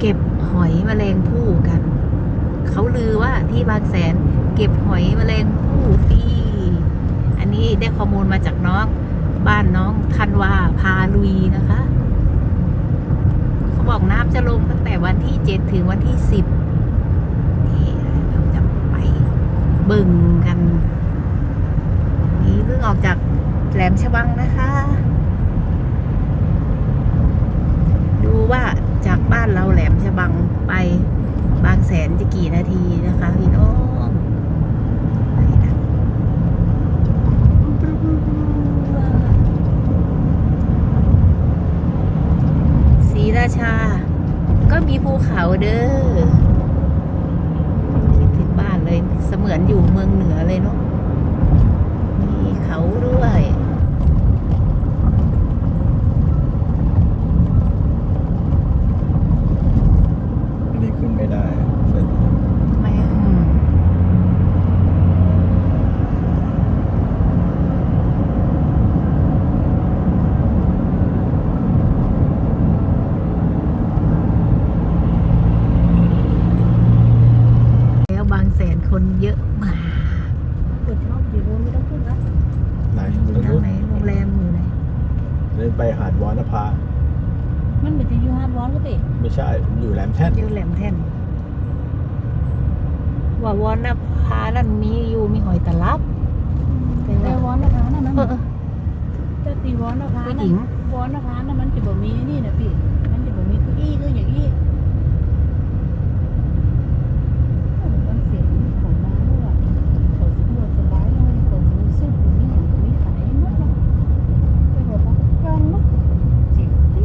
เก็บหอยแมลงภู่กัน เขาลือว่าที่บางแสนเก็บหอยแมลงภู่ฟรีอันนี้ได้ข้อมูลมาจากน้องบ้านน้องทันวาพาลุยนะคะ เขาบอกน้ำจะลงตั้งแต่วันที่เจ็ดถึงวันที่สิบนี่เราจะไปบึงกัน นี่เพิ่งออกจากแหลมฉบังนะคะ ดูว่า จากบ้านเราแหลมฉบังไปบางแสนจะกี่นาทีนะคะพี่น้องไปนะศรีราชา ก็มีภูเขาเด้อคิดถึงบ้านเลย เสมือนอยู่เมืองเหนือเลยเนาะมีเขาด้วย อันนี้ขึ้นไม่ได้เส้น ทำไมอะอืมแล้วบางแสนคนเยอะมาก เปิดรอบดีโรไม่ต้องพูดนะ ไหนตรง ทาง นู้น ไหนโรงแรมอยู่ไหน เดินไปหาดวอนภา มันเหมือนจะยูฮาร์ดวอนก็ติ ไม่ใช่มันอยู่แหลมแท่น อยู่แหลมแท่นว่าวอนนะพานั่นมีอยู่มีหอยตลับแต่ แต่ ว่าว อนนะคะนั่นมัน เออเออ แต่ตีวอนนะคะผู้หนั่ญินงวอนนะคะนั่นมันจะบ่มีนี่นะพี่ มันจะบ่มีเก้าอี้ก็อย่างนี้โอ้มันเสียงของน้ำด้วยเขาสำรวจสบายเลยเขามีสุดมีอย่างมีขายหมดเลยไปบอกว่าจองเนาะจิบติ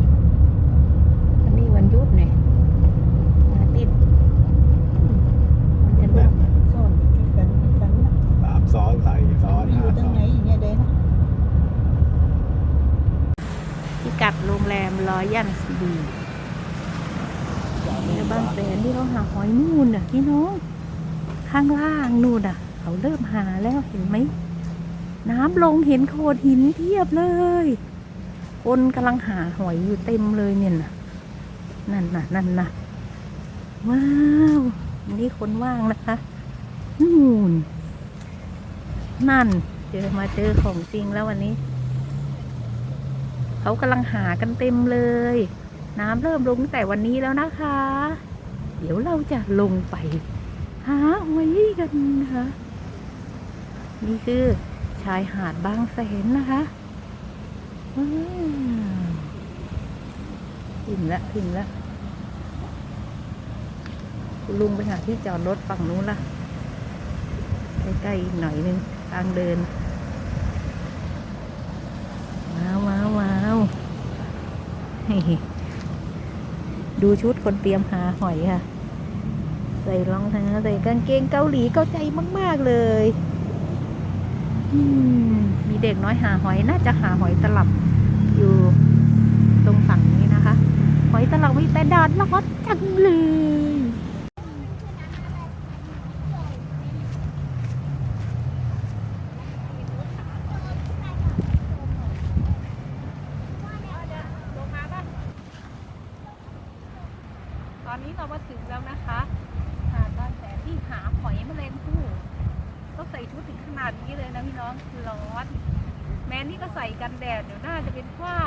อันนี้วันหยุดเนี่ยอาทิตย์มันจะ แบ ร่ว บ ม ซ่อนจุดกันกันนะ สามซ้อนใส่ซ้อน ไปอยู่ ห้า ตั้ ซ้ ง อน ไหนอย่างเงี้ยเด้นะ พิกัดโรงแรมรอยันซีดีในบ้านแสนที่เขาหาหอยนู่นน่ะพี่น้อง ข้างล่างนู่นน่ะ เขาเริ่มหาแล้วเห็นไหม น้ำลงเห็นโขดหินเทียบเลย คนกำลังหาหอยอยู่เต็มเลยเนี่ยนะนั่นน่ะนั่นน่ะว้าวนี่คนว่างนะคะนู่นนั่น เจอมาเจอของจริงแล้ววันนี้ เขากำลังหากันเต็มเลย น้ำเริ่มลงตั้งแต่วันนี้แล้วนะคะ เดี๋ยวเราจะลงไป หาหอยกันนะคะนี่คือชายหาดบางแสนนะคะว้าวถึงละถึงละคุณลุงไปหาที่จอดรถฝั่งนู้นละใกล้ๆอีกหน่อยนึงทางเดินว้าวว้าวว้าวเฮ้ดูชุดคนเตรียมหาหอยค่ะ ใส่รองเท้าใส่กางเกงเกาหลีเข้าใจมาก ๆ เลยมีเด็กน้อยหาหอยน่าจะหาหอยตลับอยู่ตรงฝั่งนี้นะคะ หอยตลับมีแต่ดาดร้อนจังเลย ตอนนี้เรามาถึงแล้วนะคะ หาดบางแสนที่หาหอยแมลงภู่ต้องใส่ ชุดถึงขนาดนี้เลยนะพี่น้องคือร้อน แม้นี่ก็ใส่กันแดดเดี๋ยวหน้าจะเป็นฝ้า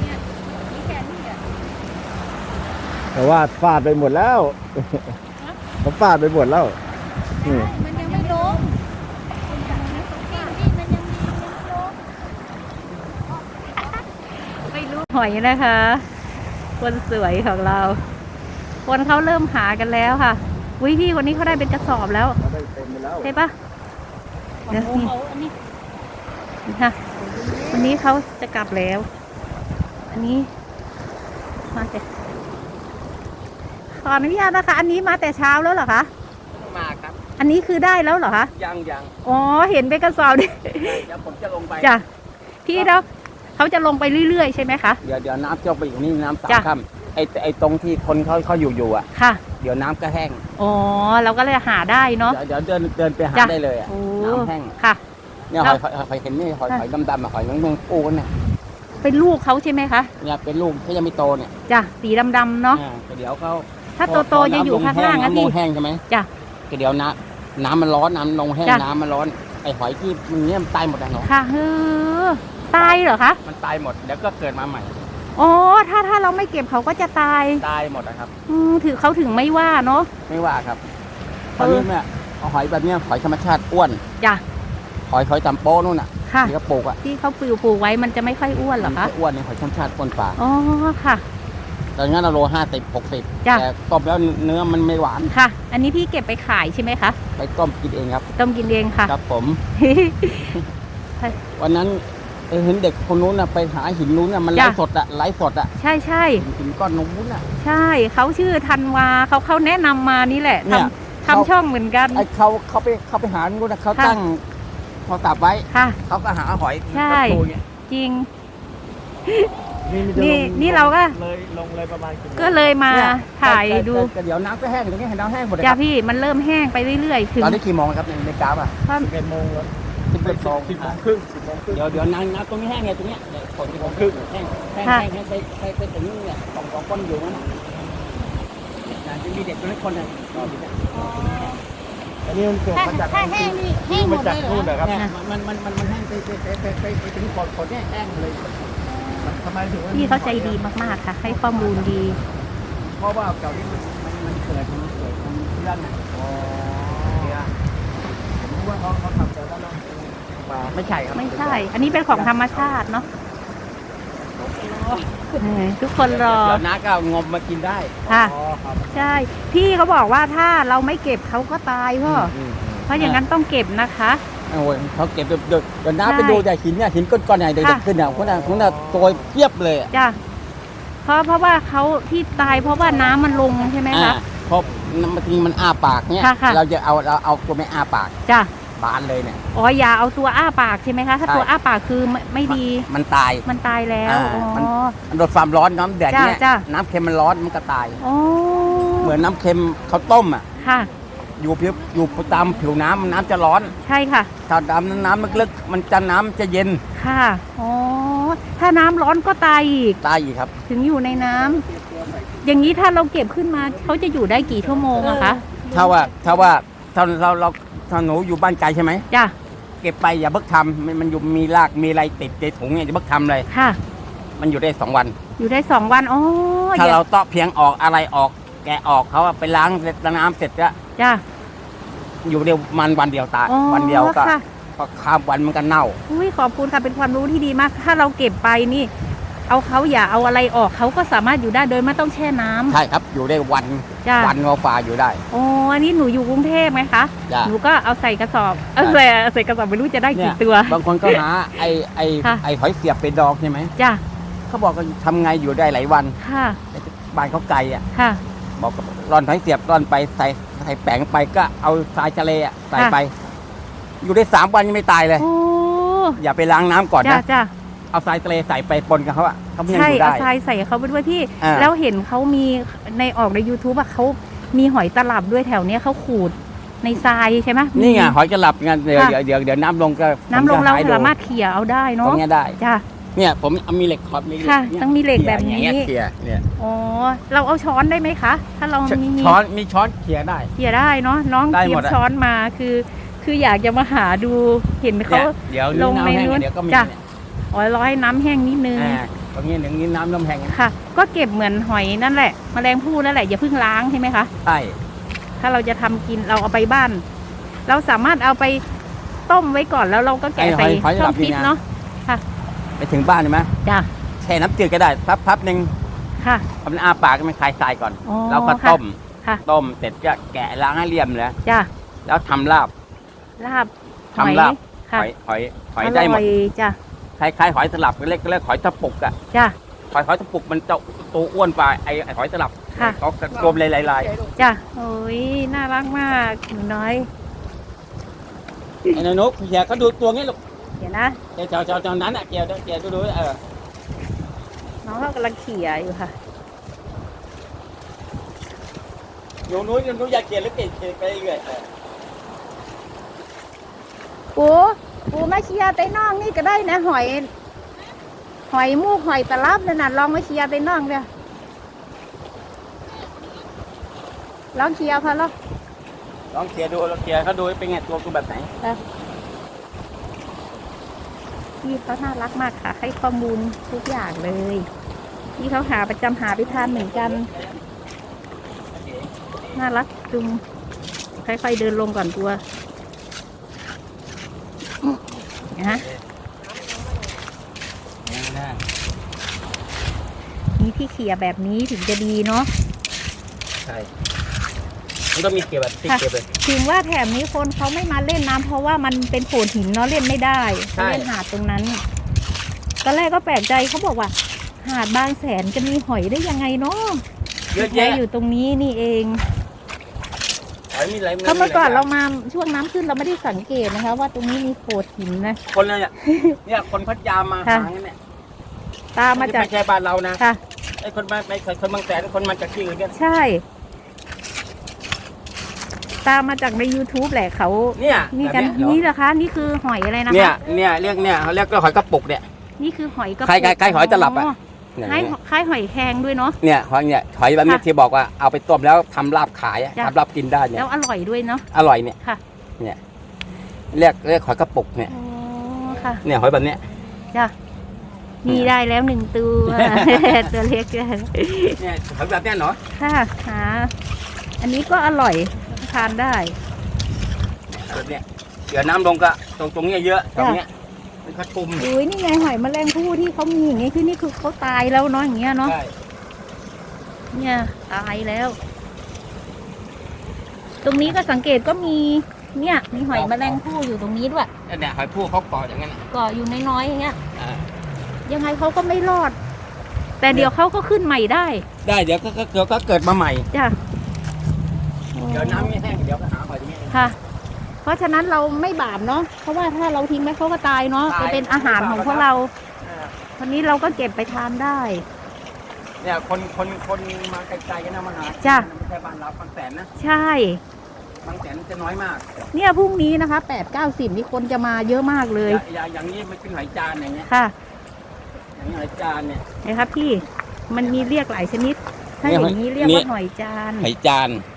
เนี่ยมีแค่นี้อะ แต่ ว่าฟาดไปหมดแล้วเขาฟาดไปหมดแล้วนี่มันยังไม่ลงนี่มันยังมียังไม่รู้หอยนะคะ คนสวยของเรา คนเขาเริ่มหากันแล้วค่ะวิพี่คนนี้เขาได้เป็นกระสอบแล้วใช่ปะเดี๋ยวนี่นี่ค่ะวันนี้เขาจะกลับแล้ว อันนี้มาแต่ ขออนุญาตนะคะ อันนี้มาแต่เช้าแล้วเหรอคะ มาครับ อันนี้คือได้แล้วเหรอคะ ยังยังอ๋อ เห็นเป็นกระสอบนี่เดี๋ยวผมจะลงไปจ้ะพี่แล้วเขาจะลงไปเรื่อยๆ ใช่ไหมคะ เดี๋ยวเดี๋ยวน้ำจะไปอยู่นี่น้ำสาจ้ะมค่ำไอ้ไอ้ตรงที่คนเขาเขาอยู่อยู่อะ ค่ะ เดี๋ยวน้ำก็แห้ง อ๋อ เราก็เลยหาได้เนาะ เดี๋ยวเดี๋ยวเดินเดินไปหาจ้ะได้เลยอะโอ้น้ำแห้ง ค่ะ เนี่ยหแล้อวยหอยหอยหอยเห็นนี่หอยค่ะหอยดำๆอะหอยน้องเมืองปูนเนี่ยเป็นลูกเขาใช่ไหมคะ เนี่ยเป็นลูกที่ยังไม่โตเนี่ย จ้ะ สีดำๆเนาะอ่าเดี๋ยวเขา ถ้าโตๆจะอยู่ข้างล่างนะน้ำลพี่ งแห้งใช่ไหมจ้ะเดี๋ยวน้ำน้ำมันร้อนน้ำลงแห้งจ้ะ น้ำมันร้อนไอ้หอยที่มันเนี่ยมันตายหมดอะเนาะค่ะเออตายเหรอคะมันตายหมดเดี๋ยวก็เกิดมาใหม่อ๋อถ้าถ้าเราไม่เก็บเขาก็จะตายตายหมดนะครับ อืมถือเขาถึงไม่ว่าเนาะ ไม่ว่าครับตเอออนนี้เนี่ยเอาหอยแบบเนี้ยหอยธรรมชาติอ้วนจ้ะ หอยหอยตำโป้นู่นน่ะค่ะ ที่เขาปลูกอะที่เขาปลูกปลูกไว้มันจะไม่ค่อยอ้วนเหรอมันคะจะอ้วนเนี่ยหอยธรรมชาติอ้วนฝ่าอ๋อค่ะ ตอนนั้นเราโลห้าสิบหกสิบจ้ะ แต่ต้มแล้วเนื้อมันไม่หวาน ค่ะ อันนี้พี่เก็บไปขายใช่ไหมคะ ไปต้มกินเองครับ ต้มกินเองค่ะ ครับผม วันนั้นเอ่อเห็นเด็กคนนู้นน่ะไปหาหินนู้นน่ะมันไลจ้ะ ฟ์สดอะไลฟ์สดอะใช่ใช่หินหินก้อนนู้นอะ ใช่เขาชื่อธันวาเขาเขาแนะนำมานี่แหละเนี่ทยำเขา ทำช่องเหมือนกัน ไอ้เขาเขาไปเขาไปหานู้นน่ะเขาค่ะ ตั้งโทรศัพท์ไว้ค่ะ เขาก็หาหอยใช่กระทูเนี่ยจริง นี่นี่นี่เราก็เลยลงเลยประมาณกี่โมงก็เลยมาเนี่ยถ่ายแต่ดูแต่แต่เดี๋ยวน้ำก็แห้งตรงนี้เห็นน้ำแห้งหมดเลยจ้าครับพี่มันเริ่มแห้งไปเรื่อยๆ ถึงตอนนี้กี่โมงครับในในกราฟอะเพราะสิบเอ็ดโมงแล้วสิบเอ็ดโมงสิบโมงครึ่งสิบโมงครึ่งเดี๋ยวเดี๋ยวน้ำน้ำตรงนี้แห้งไงตรงเนี้ยเนี่ยฝนที่ผมครึ่งแห้งแห้งค่ะแห้งแห้งไปไปไปถึงเนี่ยสองสองคนอยู่นั่นน่ะน่ะจะมีเด็กตัวนี้คนหนึงรออยู่เนี่ยอันนี้มันเกิดมาจากถ้าแห้งนี่แห้งหมมาดจากเลยเหรนู่อนนะครับ เนี่ยมันมันมันมันแห้งไปไปไปไปไปไปถึงฝนฝนเนี่ยแห้งเลย ทำไมถึงว่พี่เขาใจดีมากๆค่ะ ให้ข้อมูลดี เพราะว่าเก่านี้มันมันมันเกิดมันเกิดมันเพื่อนน่ะอ๋อเนี่ยผมรู้ว่าเขาเขาทำแต่ละน้ำปลาไม่ใช่ครับไม่ใช่ อันนี้เป็นของธรรมชาติเนาะเออทุกคนรอเดี๋ยวน้าก็เอางมมากินได้ค่ะอ๋อครับใช่ พี่เขาบอกว่าถ้าเราไม่เก็บเขาก็ตายพ่ออมเพราะอย่างนั้นต้องเก็บนะคะ โอ้ยเขาเก็บเดี๋ยวเดี๋ยวเดี๋ยวน้าใช่ไปดูแต่หินเนี่ยหินก้อนๆใหญ่เด็กค่ะๆขึ้นเนี่ยคนน่ะคนน่ะตัวเพียบเลยอะจ้ะเพราะเพราะว่าเขาที่ตายเพราะว่าน้ำมันลงใช่ไหมอ่าคะเพราะบางทีมันอ้าปากเนี่ยค่ะค่ะ เราจะเอาเราเอาตัวไม่อ้าปากจ้ะบานเลยเนี่ย อ๋ออย่าเอาตัวอ้าปากใช่ไหมคะ ถ้าใช่ ตัวอ้าปากคือไม่ไม่ดีมันตาย มันตายแล้วอ่าอ๋อมันมันโดนความร้อนน้ำแดดเนี่ยจ้ะจ้ะ น้ำเค็มมันร้อนมันก็ตาย อ๋อเหมือนน้ำเค็มเขาวต้มอะค่ะ อยู่ผิวอยู่ตามผิวน้ำน้ำจะร้อน ใช่ค่ะ ถ้าดำน้ำลึกๆมันจะน้ำจะเย็นค่ะ อ๋อ ถ้าน้ำร้อนก็ตายอีก ตายอีกครับ ถึงอยู่ในน้ำ อย่างนี้ถ้าเราเก็บขึ้นมาเขาจะอยู่ได้กี่ชั่วโมงอะคะ ถ้าว่าถ้าว่าถ้าเราเราถ้าหนูอยู่บ้านไกลใช่ไหม จ้ะ เก็บไปอย่าเบิกทำมันมันอยู่มีรากมีอะไรติดในถุงเนี่ยอย่าเบิกทำเลย ค่ะ มันอยู่ได้สองวัน อยู่ได้สองวัน อ๋อถ้าอย่เราเตาะเพียงออกอะไรออก แกะออกเขาอะไปล้างเสร็จน้ำเสร็จก็ จ้ะอยู่เดียวมันวันเดียวตายอ๋อวันเดียวก็ค่ะก็ข้ามวันมันก็เน่า อุ้ยขอบคุณค่ะเป็นความรู้ที่ดีมาก ถ้าเราเก็บไปนี่ เอาเขาอย่าเอาอะไรออกเขาก็สามารถอยู่ได้โดยไม่ต้องแช่น้ำใช่ครับ อยู่ได้วันจ้ะวันงอฟ้าอยู่ได้อ๋ออันนี้หนูอยู่กรุงเทพไหมคะ จ้ะ หนูก็เอาใส่กระสอบ เอาใส่ใส่กระสอบไม่รู้จะได้เนี่กี่ย ตัว บางคนก็หาไอ้ไอ้ค่ะ ไอ้หอยเสียบไปดองใช่ไหมจ้ะเขาบอกว่าทำไงอยู่ได้หลายวันค่ะแต่บ้านเขาไกลอะค่ะ บอกว่า ร่อนหอยเสียบร่อนไปใส่ใส่แป้งไปก็เอาทรายทะเลอะใส่ค่ะไป อยู่ได้สามวันยังไม่ตายเลย โอ้อย่าไปล้างน้ำก่อนจ้ะนะ จ้ะเอาทรายทะเลใส่ไปปนกับเขาอะเขาไม่ยังใช่อยู่เอาได้ ทรายใส่เขาไปด้วยพี่ อ่า แล้วเห็นเขามีในออกใน YouTube อะเขามีหอยตลับด้วยแถวเนี้ยเขาขูดในทรายใช่ไหมนี่ไงหอยกระหลับไงเดี๋ยวค่ะ เดี๋ยวเดี๋ยวเดี๋ยวน้ำลงก็น้ำลงผมจะเราหดูสามารถเขี่ยเอาได้ตรเนาะงเนี้ยได้ จ้ะ เนี่ยผมเอามีเหล็กขอบมีเหล็กค่ะ เนี่ยต้องมีเหล็กแบบนี้ เขี่ยอย่างเงี้ยเขี่ยเนี่ยอ๋อ เราเอาช้อนได้ไหมคะ ถ้าเรามีช้อนมีช้อนเขี่ยได้ เขี่ยได้เนาะน้องได้เตรียหมมดอะ ช้อนมาคือ คืออยากจะมาหาดูเห็นเขา เนี่ยเดี๋ยวลนี้งน้ำในแห้งนู้นเดี๋ยวก็มีจ้ะ เนี่ยอ๋อร้อยน้ำแห้งนิดนึงอ่าตรงนี้หนึ่งนี้น้ำน้ำแห้งค่ะ ก็เก็บเหมือนหอยนั่นแหละแมลงภู่นั่นแหละอย่าเพิ่งล้างใช่ไหมคะ ใช่ถ้าเราจะทำกินเราเอาไปบ้าน เราสามารถเอาไปต้มไว้ก่อนแล้วเราก็แกะไอ้หใส่อยหอยช่หอลังบฟินี่ตนะเนาะ ไปถึงบ้านใช่ไหมจ้ะแช่น้ำจืดก็ได้พับพับหนึ่งค่ะ เอามันอ้าปากให้มันคลายทรายก่อน อ๋อแล้วก็ค่ะต้ม ค่ะ ต้มเสร็จก็แกะล้างให้เรียมแล้ว จ้ะแล้วทำลาบ ลาบหอยทำลาบคค่ะหอยหอยหอยอได้หมร่ดอยจ้ะคล้ายๆหอยสลับเรียกเรียกหอยตะปุกอะจ้ะ หอยหอยตะปุกมันจะตัวอ้วนกว่าไอ้ไอ้หอยสลับค่ะ เขากระกลมลายลายจ้ะโอ้ยน่ารักมากหนูน้อยไอ้นายนุ๊กเฮียเขาดูตัวงี้ลูก เดี๋ยวนะเดี๋ยวเจ้าเจ้าเจ้านั้นอะเกียวเกียวดูดูเออน้องเขากำลังเขี่ยอยู่ค่ะอยู่นู้นอยู่นู้นอยากเกียวหรือเกียวเกียวไปเรื่อยเออปูปูมาเชียร์ไต้น้องนี่ก็ได้นะหอย หอยมูกหอยตะลับนั่นน่ะลองมาเชียร์ไต้น้องเดี๋ยวลองเชียร์พอแล้วลองเกียวดูลองเกียวเขาดูเป็นไงตัวกูแบบไหน พี่เขาน่ารักมากค่ะ ให้ข้อมูลทุกอย่างเลยพี่เขาหาประจำหาไปทานเหมือนกัน น่ารักจุงค่อยๆเดินลงก่อนตัวนะฮะนี่นะมีที่เขี่ยแบบนี้ถึงจะดีเนาะใช่ มันต้องมีเกียวแบบติ๊กเกียวเลย ถึงว่าแถบนี้คนเขาไม่มาเล่นน้ำเพราะว่ามันเป็นโขดหินเนาะเล่นไม่ได้ใช่ เล่นหาดตรงนั้นตอนแรกก็แปลกใจเขาบอกว่า หาดบางแสนจะมีหอยได้ยังไงเนาะเยอะแท้แยะอยู่ตรงนี้นี่เองหอยมีอะไรเพราะเมื่อก่อนเรามาช่วงน้ำขึ้นเราไม่ได้สังเกตนะคะ ว่าตรงนี้มีโขดหินนะ คนเลยเนี่ยเนี่ยคนพัทยามาค่ะหาเนี่ย ตามมาจาก ไม่ใช่บ้านเรานะค่ะ ไอ้คนมาไม่ใช่คนบางแสนคนมาจากที่อื่นเนี่ยใช่ ตามมาจากใน YouTube แหละเขาเนี่ยนี่กันแบบเยนี่เหรอคะ นี่คือหอยอะไรนะเนี่ยคะเนี่ยเรียกเนี่ยเขาเรียกก็หอยกระปุกเนี่ย นี่คือหอยกระคล้ายๆคล้ายหอยตลับอะคล้ายคล้ายหอยแครงด้วยเนาะ เนี่ยหอยเนี่ยหอยแบบเนี้ยค่ะที่บอกว่าเอาไปต้มแล้วทำลาบขายอะจ้ะ ทำลาบกินได้เนี่ยแล้วอร่อยด้วยเนาะ อร่อยเนี่ยค่ะ เนี่ยเรียกเรียกหอยกระปุกเนี่ย อ๋อค่ะ เนี่ยหอยแบบเนี้ย จ้ะมีได้แล้วหนึ่งตัว ตัวเล็กเลยเนี่ยหอยแบบเนี้ยเนาะค่ะหาอันนี้ก็อร่อย ทานได้ แบบเนี้ยเดี๋ยวน้ำลงก็ตรงตรงเนี้ยเยอะตรงเนี้ยมันก็ตุ่มอุ้ยนี่ไงหอยแมลงภู่ที่เขามีอย่างงี้คือนี่คือเขาตายแล้วเนาะอย่างเงี้ยเนาะใช่เนี่ยตายแล้ว ตรงนี้ก็สังเกตก็มีเนี่ยมีหอยแมลงภู่อยู่ตรงนี้ด้วยเนี่ยหอยผู้เขาเกาะอย่างนั้นน่ะเก็อยู่น้อยๆอย่างเงี้ย อ่ายังไงเขาก็ไม่รอด แต่เดี๋ยวเขาก็ขึ้นใหม่ได้ได้เดี๋ยวก็ก็เดี๋ยวก็เกิดมาใหม่ จ้ะเดี๋ยวน้ำไม่แห้งเดี๋ยวก็หาหอยตรงนี้ค่ะ เพราะฉะนั้นเราไม่บาปเนาะเพราะว่าถ้าเราทิ้งไว้เขาก็ตายเนาะตายจะเป็นอาหารของพวกเราเออวันนี้เราก็เก็บไปทานได้ เนี่ยคนคนคนมาไกลๆกันนะมาหาจ้ะไม่ใช่บ้านเราบางแสนนะใช่บางแสนจะน้อยมาก เนี่ยพรุ่งนี้นะคะแปดเก้าสิบนี่คนจะมาเยอะมากเลยอย่าอย่าอย่างนี้มันเป็นหอยจานอย่างเงี้ยค่ะอย่างนี้หอยจานเนี่ยนะครับพี่มันมีเรียกหลายชนิด ถ้าเนี่อยย่างนี้เรียกนี่ว่าหอยจานหอยจานอ๋อ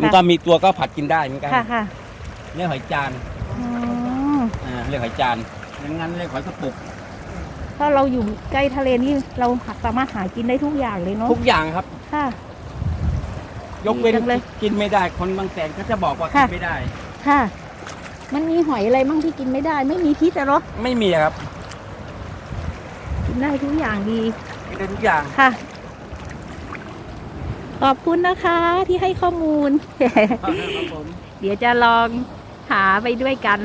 มันก็มีตัวก็ผัดกินได้เหมือนกันค่ะค่ะเรียกหอยจานอ๋ออ่าเรียกหอยจานอย่างนั้นเรียกหอยกระปุก ถ้าเราอยู่ใกล้ทะเลนี่เราสามารถหากินได้ทุกอย่างเลยเนาะทุกอย่างครับ ค่ะ ยกเว้นดีจังเลยกินไม่ได้คนบางแสนเขาจะบอกว่ากิค่ะ นไม่ได้ ค่ะ มันมีหอยอะไรมั่งที่กินไม่ได้ ไม่มีพิษอะเหรอไม่มีครับกินได้ทุกอย่างดี กินได้ทุกอย่าง ค่ะ ขอบคุณนะคะที่ให้ข้อมูลครับผมเดี๋ยวจะลองหาไปด้วยกัน